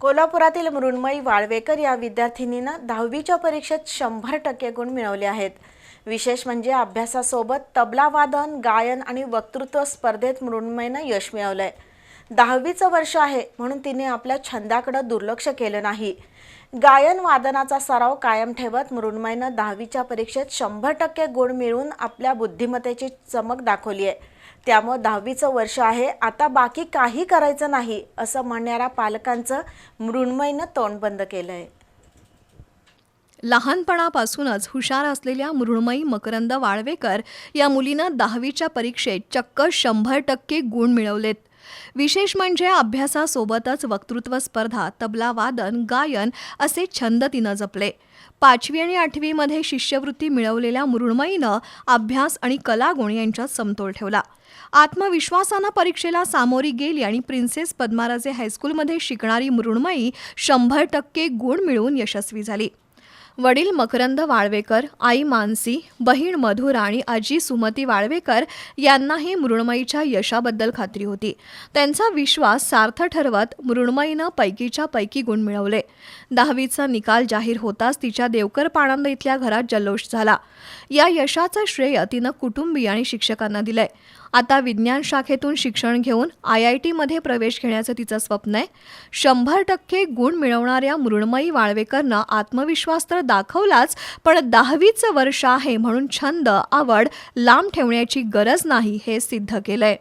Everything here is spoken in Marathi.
कोल्हापुरातील मृण्मयी वाळवेकर या विद्यार्थिनीनं दहावीच्या परीक्षेत शंभर टक्के गुण मिळवले आहेत. विशेष म्हणजे अभ्यासासोबत तबला वादन गायन आणि वक्तृत्व स्पर्धेत मृण्मयीनं यश मिळवलंय. दहावीचं वर्ष आहे म्हणून तिने आपल्या छंदाकडे दुर्लक्ष केलं नाही. गायन वादनाचा सराव कायम ठेवत मृण्मयीनं दहावीच्या परीक्षेत शंभर टक्के गुण मिळवून आपल्या बुद्धिमत्तेची चमक दाखवली आहे त्यामुळं दहावीचं वर्ष आहे. आता बाकी काही करायचं नाही असं म्हणणाऱ्या पालकांचं मृण्मयीनं तोंड बंद केलं आहे लहानपणापासूनच हुशार असलेल्या मृण्मयी मकरंद वाळवेकर या मुलीनं दहावीच्या परीक्षेत चक्क शंभर टक्के गुण मिळवलेत. विशेष म्हणजे अभ्यासासोबतच वक्तृत्व स्पर्धा तबला वादन गायन असे छंद तिनं जपले. पाचवी आणि आठवीमध्ये शिष्यवृत्ती मिळवलेल्या मृण्मयीनं अभ्यास आणि कलागुण यांच्यात समतोल ठेवला. आत्मविश्वासानं परीक्षेला सामोरी गेली आणि प्रिन्सेस पद्माराजे हायस्कूलमध्ये शिकणारी मृण्मयी शंभर टक्के गुण मिळवून यशस्वी झाली. वडील मकरंद वाळवेकर आई मानसी बहीण मधुरा आणि आजी सुमती वाळवेकर यांनाही मृण्मयीच्या यशाबद्दल खात्री होती. त्यांचा विश्वास सार्थ ठरवत मृण्मयीनं पैकीच्या पैकी गुण मिळवले. दहावीचा निकाल जाहीर होताच तिच्या देवकर पाणंद इथल्या घरात जल्लोष झाला. या यशाचं श्रेय तिनं कुटुंबीय आणि शिक्षकांना दिलंय. आता विज्ञान शाखेतून शिक्षण घेऊन आय आय टीमध्ये प्रवेश घेण्याचं तिचं स्वप्न आहे. शंभर टक्के गुण मिळवणाऱ्या मृण्मयी वाळवेकरनं आत्मविश्वास तर दाखवलाच पण दहावीचं वर्ष आहे म्हणून छंद आवड लांब ठेवण्याची गरज नाही हे सिद्ध केलंय.